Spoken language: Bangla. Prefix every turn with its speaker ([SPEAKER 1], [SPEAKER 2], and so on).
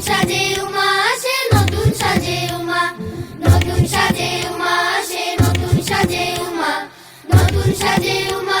[SPEAKER 1] সাজে উমা আসে, নতুন সাজে উমা।
[SPEAKER 2] নতুন সাজে উমা আসে, নতুন সাজে উমা। নতুন সাজে উমা